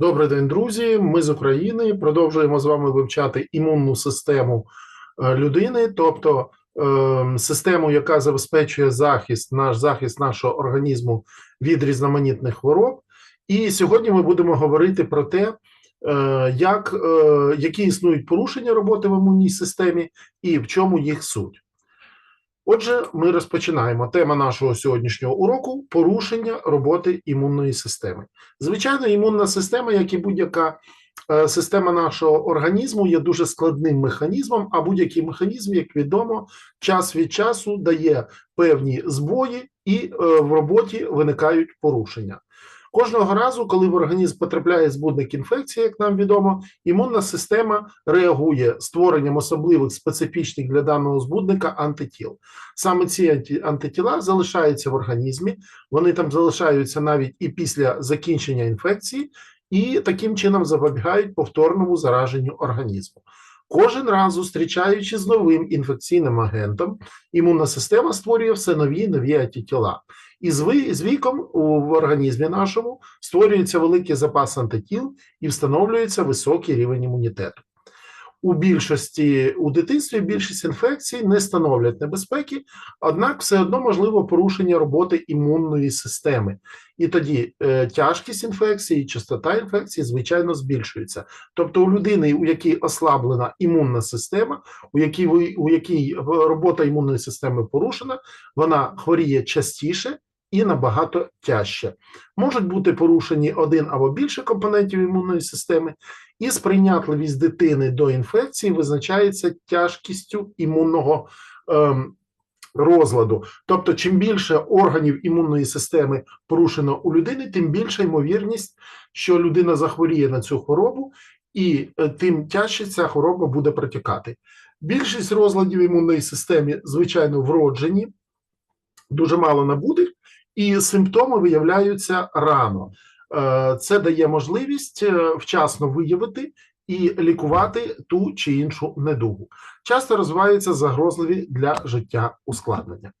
Добрий день, друзі. Ми з України продовжуємо з вами вивчати імунну систему е, людини, тобто е, систему, яка забезпечує захист, наш захист нашого організму від різноманітних хвороб. І сьогодні ми будемо говорити про те, е, як, е, які існують порушення роботи в імунній системі і в чому їх суть. Отже, ми розпочинаємо. Тема нашого сьогоднішнього уроку порушення роботи імунної системи. Звичайно, імунна система, як і будь-яка е, система нашого організму, є дуже складним механізмом, а будь-який механізм, як відомо, час від часу дає певні збої, і е, в роботі виникають порушення. Кожного разу, коли в організм потрапляє збудник інфекції, як нам відомо, імунна система реагує створенням особливих специфічних для даного збудника антитіл. Саме ці антитіла залишаються в організмі, вони там залишаються навіть і після закінчення інфекції, і таким чином запобігають повторному зараженню організму. Кожен раз, зустрічаючи з новим інфекційним агентом, імунна система створює все нові нові антитіла. І з віком в організмі нашому створюється великий запас антитіл і встановлюється високий рівень імунітету. У більшості у дитинстві більшість інфекцій не становлять небезпеки, однак все одно можливо порушення роботи імунної системи. І тоді е, тяжкість інфекції, частота інфекції, звичайно, збільшується. Тобто, у людини, у якій ослаблена імунна система, у якій у якій робота імунної системи порушена, вона хворіє частіше і набагато тяжче. Можуть бути порушені один або більше компонентів імунної системи, і сприйнятливість дитини до інфекції визначається тяжкістю імунного ем, розладу. Тобто, чим більше органів імунної системи порушено у людини, тим більша ймовірність, що людина захворіє на цю хворобу, і е, тим тяжче ця хвороба буде протікати. Більшість розладів імунної системи, звичайно, вроджені, дуже мало набутих, і симптоми виявляються рано. Е, Це дає можливість е, вчасно виявити і лікувати ту чи іншу недугу. Часто розвиваються загрозливі для життя ускладнення.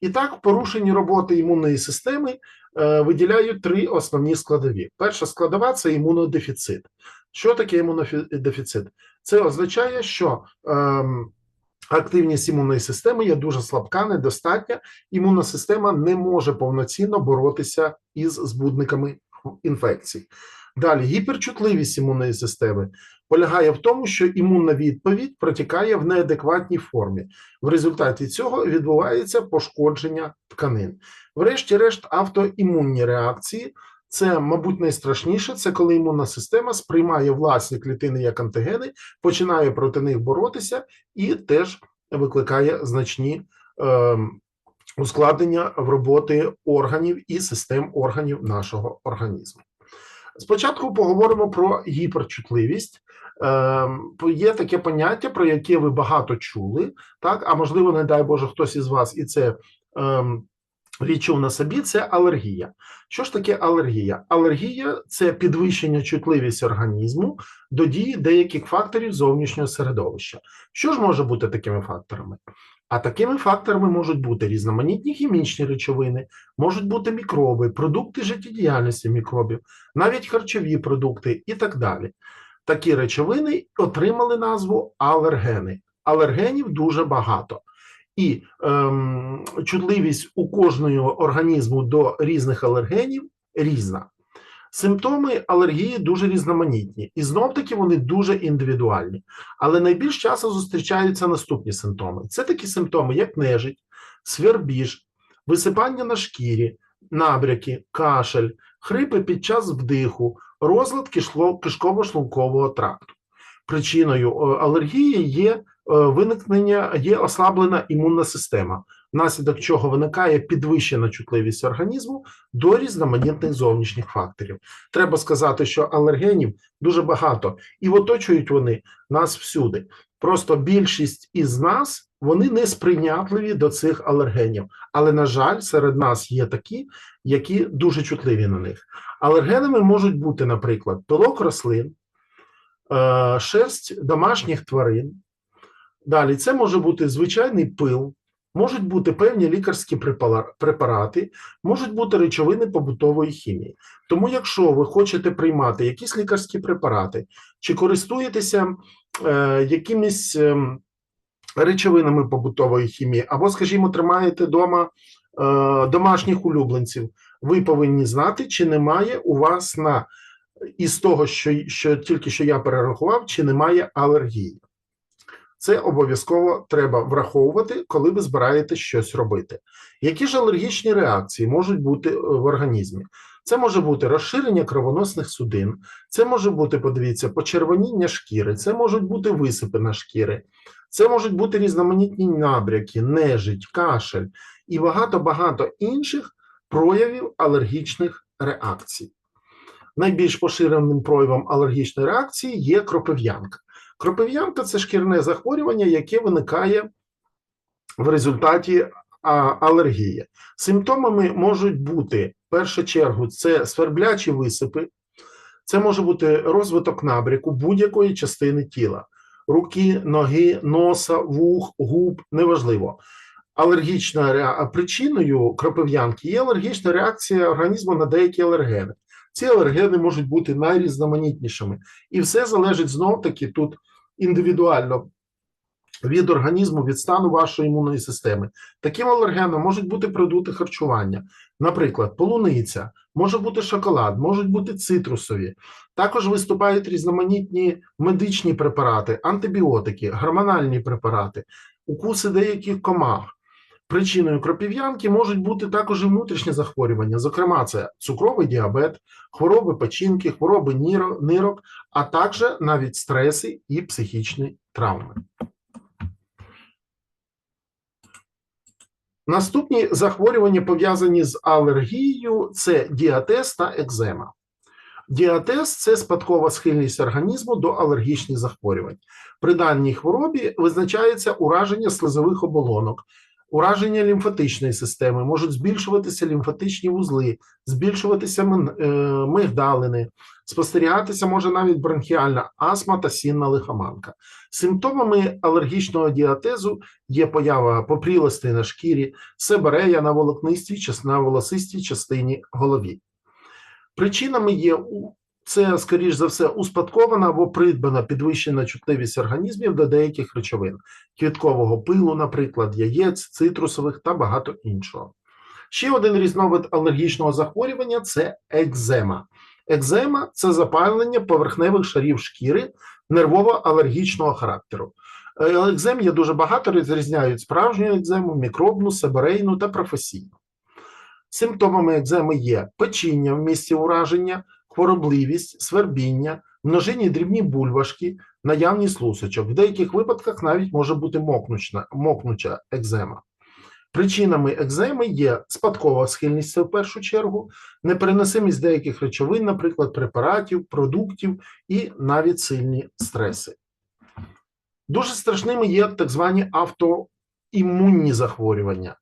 І так, в порушенні роботи імунної системи е, виділяють три основні складові. Перша складова це імунодефіцит. Що таке імунодефіцит? Це означає, що ем, активність імунної системи є дуже слабка, недостатня. Імунна система не може повноцінно боротися із збудниками інфекцій. Далі гіперчутливість імунної системи полягає в тому, що імунна відповідь протікає в неадекватній формі. В результаті цього відбувається пошкодження тканин. Врешті-решт, автоімунні реакції. Це, мабуть, найстрашніше, це коли імунна система сприймає власні клітини як антигени, починає проти них боротися і теж викликає значні е, ускладнення в роботи органів і систем органів нашого організму. Спочатку поговоримо про гіперчутливість. Ем, Є таке поняття, про яке ви багато чули, так а можливо, не дай Боже, хтось із вас і це ем, відчув на собі. Це алергія. Що ж таке алергія? Алергія це підвищення чутливості організму до дії деяких факторів зовнішнього середовища. Що ж може бути такими факторами? А такими факторами можуть бути різноманітні хімічні речовини, можуть бути мікроби, продукти життєдіяльності мікробів, навіть харчові продукти і так далі. Такі речовини отримали назву алергени. Алергенів дуже багато. І ем, чутливість у кожного організму до різних алергенів різна. Симптоми алергії дуже різноманітні, і знов таки вони дуже індивідуальні. Але найбільш часто зустрічаються наступні симптоми: це такі симптоми, як нежить, свербіж, висипання на шкірі, набряки, кашель, хрипи під час вдиху, розлад кишково-шлункового тракту. Причиною е, алергії є виникнення, є ослаблена імунна система, внаслідок чого виникає підвищена чутливість організму до різноманітних зовнішніх факторів. Треба сказати, що алергенів дуже багато, і оточують вони нас всюди. Просто більшість із нас вони не сприйнятливі до цих алергенів. Але, на жаль, серед нас є такі, які дуже чутливі на них. Алергенами можуть бути, наприклад, пилок рослин, е, шерсть домашніх тварин. Далі це може бути звичайний пил, можуть бути певні лікарські препарати, можуть бути речовини побутової хімії. Тому, якщо ви хочете приймати якісь лікарські препарати чи користуєтеся е, якимись ем, речовинами побутової хімії, або, скажімо, тримаєте вдома е, домашніх улюбленців, ви повинні знати, чи немає у вас на із того, що, що тільки що я перерахував, чи немає алергії. Це обов'язково треба враховувати, коли ви збираєтесь щось робити. Які ж алергічні реакції можуть бути е, в організмі? Це може бути розширення кровоносних судин, це може бути, подивіться, почервоніння шкіри, це можуть бути висипи на шкіри, це можуть бути різноманітні набряки, нежить, кашель і багато-багато інших проявів алергічних реакцій. Найбільш поширеним проявом алергічної реакції є кропив'янка. Кропив'янка це шкірне захворювання, яке виникає в результаті алергії. Симптомами можуть бути, в першу чергу, це сверблячі висипи, це може бути розвиток набряку будь-якої частини тіла: руки, ноги, носа, вух, губ, неважливо. Алергічна причиною кропив'янки є алергічна реакція організму на деякі алергени. Ці алергени можуть бути найрізноманітнішими, і все залежить знов таки тут індивідуально від організму, від стану вашої імунної системи. Таким алергеном можуть бути продукти харчування, наприклад, полуниця, може бути шоколад, можуть бути цитрусові. Також виступають різноманітні медичні препарати, антибіотики, гормональні препарати, укуси деяких комах. Причиною кропів'янки можуть бути також і внутрішні захворювання, зокрема, це цукровий діабет, хвороби печінки, хвороби нирок, а також навіть стреси і психічні травми. Наступні захворювання, пов'язані з алергією, це діатез та екзема. Діатез це спадкова схильність організму до алергічних захворювань. При даній хворобі визначається ураження слизових оболонок, ураження лімфатичної системи, можуть збільшуватися лімфатичні вузли, збільшуватися е, мигдалини, спостерігатися може навіть бронхіальна астма та сінна лихоманка. Симптомами алергічного діатезу є поява попрілостей на шкірі, себерея на волокнистій на волосистій частині голові. Причинами є це, скоріш за все, успадкована або придбана підвищена чутливість організмів до деяких речовин, квіткового пилу, наприклад, яєць, цитрусових та багато іншого. Ще один різновид алергічного захворювання це екзема. Екзема це запалення поверхневих шарів шкіри нервово-алергічного характеру. Е, Екзем є дуже багато, розрізняють справжню екзему, мікробну, себерейну та професійну. Симптомами екземи є печіння в місці ураження, хворобливість, свербіння, множинні дрібні бульбашки, наявність лусочок. В деяких випадках навіть може бути мокнучна, мокнуча екзема. Причинами екземи є спадкова схильність це в першу чергу, непереносимість деяких речовин, наприклад, препаратів, продуктів і навіть сильні стреси. Дуже страшними є так звані автоімунні захворювання.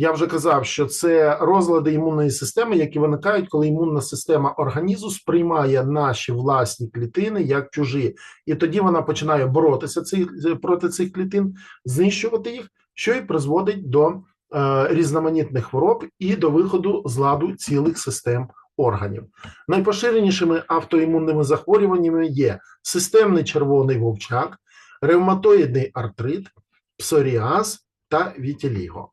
Я вже казав, що це розлади імунної системи, які виникають, коли імунна система організму сприймає наші власні клітини як чужі, і тоді вона починає боротися цих, проти цих клітин, знищувати їх, що і призводить до е, різноманітних хвороб і до виходу з ладу цілих систем органів. Найпоширенішими автоімунними захворюваннями є системний червоний вовчак, ревматоїдний артрит, псоріаз та вітіліго.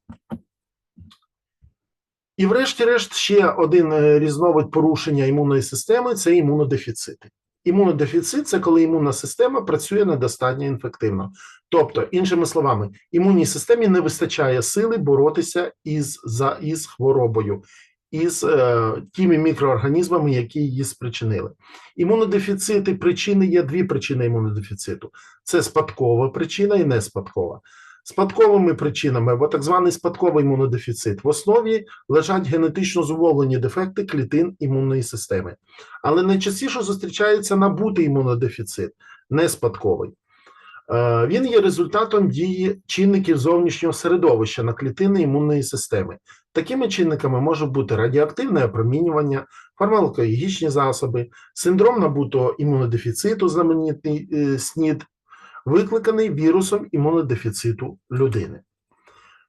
І, врешті-решт, ще один е, різновид порушення імунної системи це імунодефіцити. Імунодефіцит це коли імунна система працює недостатньо ефективно. Тобто, іншими словами, імунній системі не вистачає сили боротися із, за, із хворобою, із е, тими мікроорганізмами, які її спричинили. Імунодефіцити причини є дві причини імунодефіциту: це спадкова причина і неспадкова. Спадковими причинами або так званий спадковий імунодефіцит в основі лежать генетично зумовлені дефекти клітин імунної системи. Але найчастіше зустрічається набутий імунодефіцит, не спадковий. Е, Він є результатом дії чинників зовнішнього середовища на клітини імунної системи. Такими чинниками може бути радіоактивне опромінювання, фармакологічні засоби, синдром набутого імунодефіциту, знаменитий е, СНІД, викликаний вірусом імунодефіциту людини.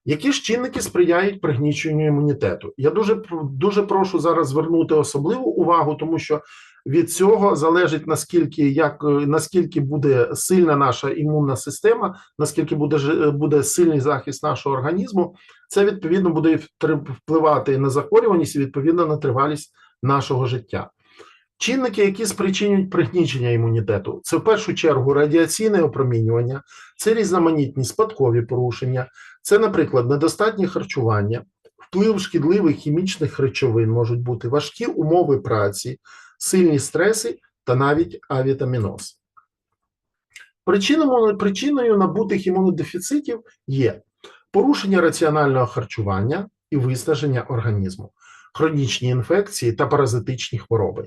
Які ж чинники сприяють пригніченню імунітету? Я дуже дуже прошу зараз звернути особливу увагу, тому що від цього залежить наскільки як е, наскільки буде сильна наша імунна система, наскільки буде буде сильний захист нашого організму. Це відповідно буде впливати на захворюваність і відповідно на тривалість нашого життя. Чинники, які спричинюють пригнічення імунітету, це в першу чергу радіаційне опромінювання, це різноманітні спадкові порушення, це, наприклад, недостатнє харчування, вплив шкідливих хімічних речовин можуть бути важкі умови праці, сильні стреси та навіть авітаміноз. Причиною, причиною набутих імунодефіцитів є порушення раціонального харчування і виснаження організму, хронічні інфекції та паразитичні хвороби,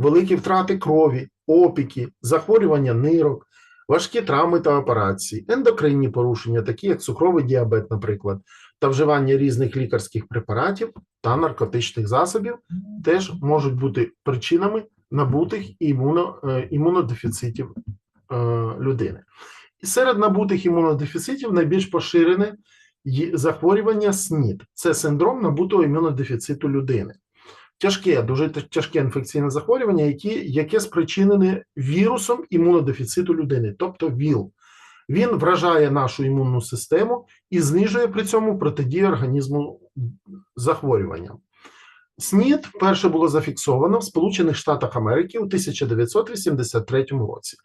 великі втрати крові, опіки, захворювання нирок, важкі травми та операції, ендокринні порушення, такі як цукровий діабет, наприклад, та вживання різних лікарських препаратів та наркотичних засобів теж можуть бути причинами набутих імуно, е, імунодефіцитів е, людини. І серед набутих імунодефіцитів найбільш поширене захворювання СНІД. Це синдром набутого імунодефіциту людини. Тяжке, дуже тяжке інфекційне захворювання, які, яке спричинене вірусом імунодефіциту людини, тобто ВІЛ. Він вражає нашу імунну систему і знижує при цьому протидію організму захворюванням. СНІД вперше було зафіксовано в Сполучених Штатах Америки у 1983 році.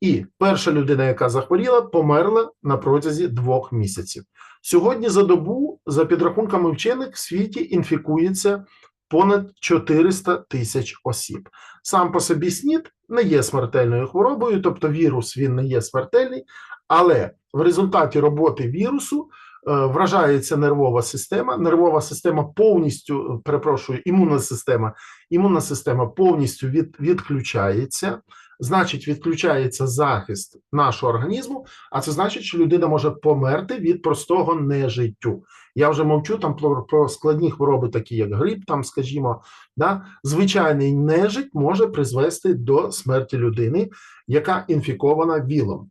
І перша людина, яка захворіла, померла на протязі двох місяців. Сьогодні за добу, за підрахунками вчених, в світі інфікується понад 400 тисяч осіб. Сам по собі СНІД не є смертельною хворобою, тобто вірус він не є смертельний, але в результаті роботи вірусу е, вражається нервова система. Нервова система повністю, е, перепрошую, імунна система, імунна система повністю від, відключається. Значить, відключається захист нашого організму, а це значить, що людина може померти від простого нежиттю. Я вже мовчу там про, складні хвороби, такі як грип, там, скажімо, да? звичайний нежить може призвести до смерті людини, яка інфікована вілом.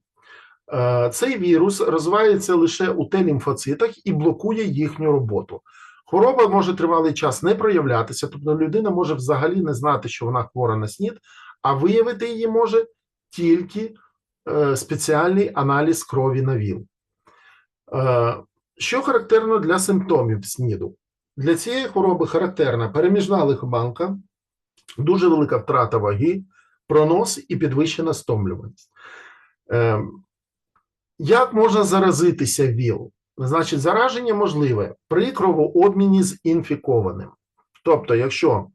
Е, Цей вірус розвивається лише у Т-лімфоцитах і блокує їхню роботу. Хвороба може тривалий час не проявлятися, тобто людина може взагалі не знати, що вона хвора на СНІД, а виявити її може тільки е, спеціальний аналіз крові на ВІЛ. Е, Що характерно для симптомів СНІДу? Для цієї хвороби характерна переміжна лихоманка, дуже велика втрата ваги, пронос і підвищена стомлюваність. Е, Як можна заразитися ВІЛ? Значить, зараження можливе при кровообміні з інфікованим. Тобто, якщо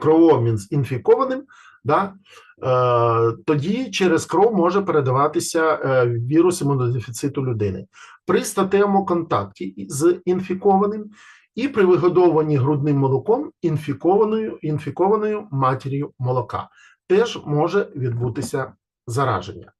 кровообмін з інфікованим, да, е, тоді через кров може передаватися е, вірус імунодефіциту людини. При статевому контакті з інфікованим і при вигодовуванні грудним молоком інфікованою, інфікованою матір'ю молока теж може відбутися зараження.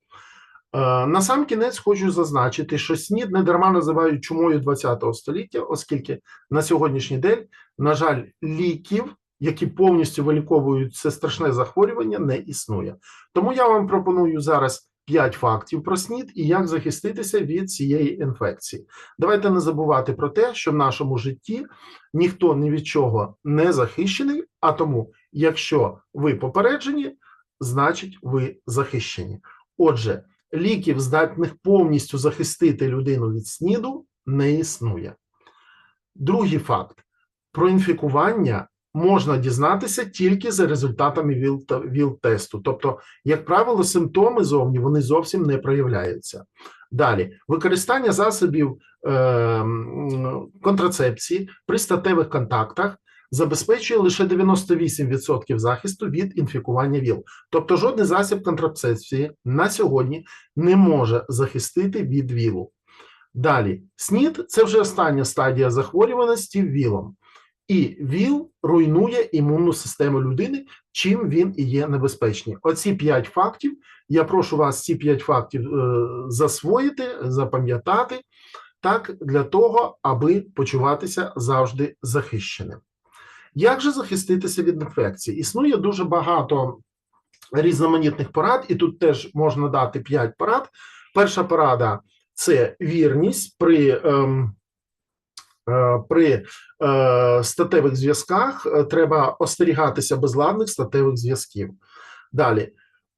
Е, На сам кінець хочу зазначити, що СНІД не дарма називають чумою ХХ століття, оскільки на сьогоднішній день, на жаль, ліків, які повністю виліковують це страшне захворювання, не існує. Тому я вам пропоную зараз 5 фактів про СНІД і як захиститися від цієї інфекції. Давайте не забувати про те, що в нашому житті ніхто ні від чого не захищений, а тому, якщо ви попереджені, значить ви захищені. Отже, ліків, здатних повністю захистити людину від СНІДу, не існує. Другий факт: про інфікування можна дізнатися тільки за результатами ВІЛ та- ВІЛ-тесту. Тобто, як правило, симптоми зовні вони зовсім не проявляються. Далі, використання засобів е, контрацепції при статевих контактах забезпечує лише 98% захисту від інфікування ВІЛ. Тобто, жодний засіб контрацепції на сьогодні не може захистити від ВІЛу. Далі, СНІД це вже остання стадія захворюваності ВІЛом. І ВІЛ руйнує імунну систему людини, чим він і є небезпечний. Оці п'ять фактів. Я прошу вас ці п'ять фактів е, засвоїти, запам'ятати, так, для того, аби почуватися завжди захищеним. Як же захиститися від інфекції? Існує дуже багато різноманітних порад, і тут теж можна дати 5 порад. Перша порада це вірність при Е, При е, статевих зв'язках е, треба остерігатися безладних статевих зв'язків. Далі,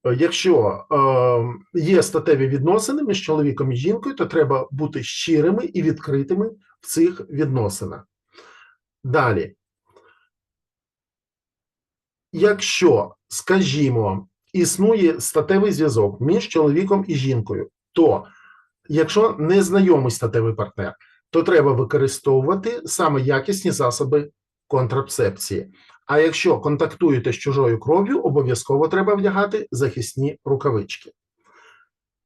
е, якщо е, є статеві відносини між чоловіком і жінкою, то треба бути щирими і відкритими в цих відносинах. Далі, якщо, скажімо, існує статевий зв'язок між чоловіком і жінкою, то якщо незнайомий статевий партнер, то треба використовувати саме якісні засоби контрацепції. А якщо контактуєте з чужою кров'ю, обов'язково треба вдягати захисні рукавички.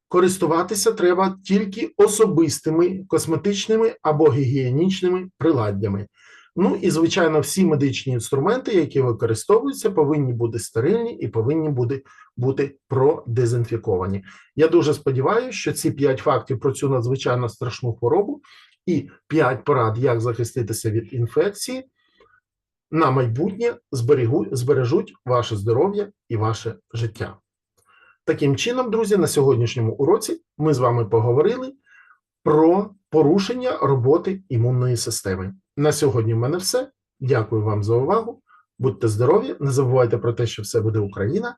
Користуватися треба тільки особистими косметичними або гігієнічними приладдями. Ну і, звичайно, всі медичні інструменти, які використовуються, повинні бути стерильні і повинні бути, бути продезінфіковані. Я дуже сподіваюся, що ці п'ять фактів про цю надзвичайно страшну хворобу і п'ять порад, як захиститися від інфекції, на майбутнє зберегу, збережуть ваше здоров'я і ваше життя. Таким чином, друзі, на сьогоднішньому уроці ми з вами поговорили про порушення роботи імунної системи. На сьогодні в мене все. Дякую вам за увагу. Будьте здорові, не забувайте про те, що все буде Україна,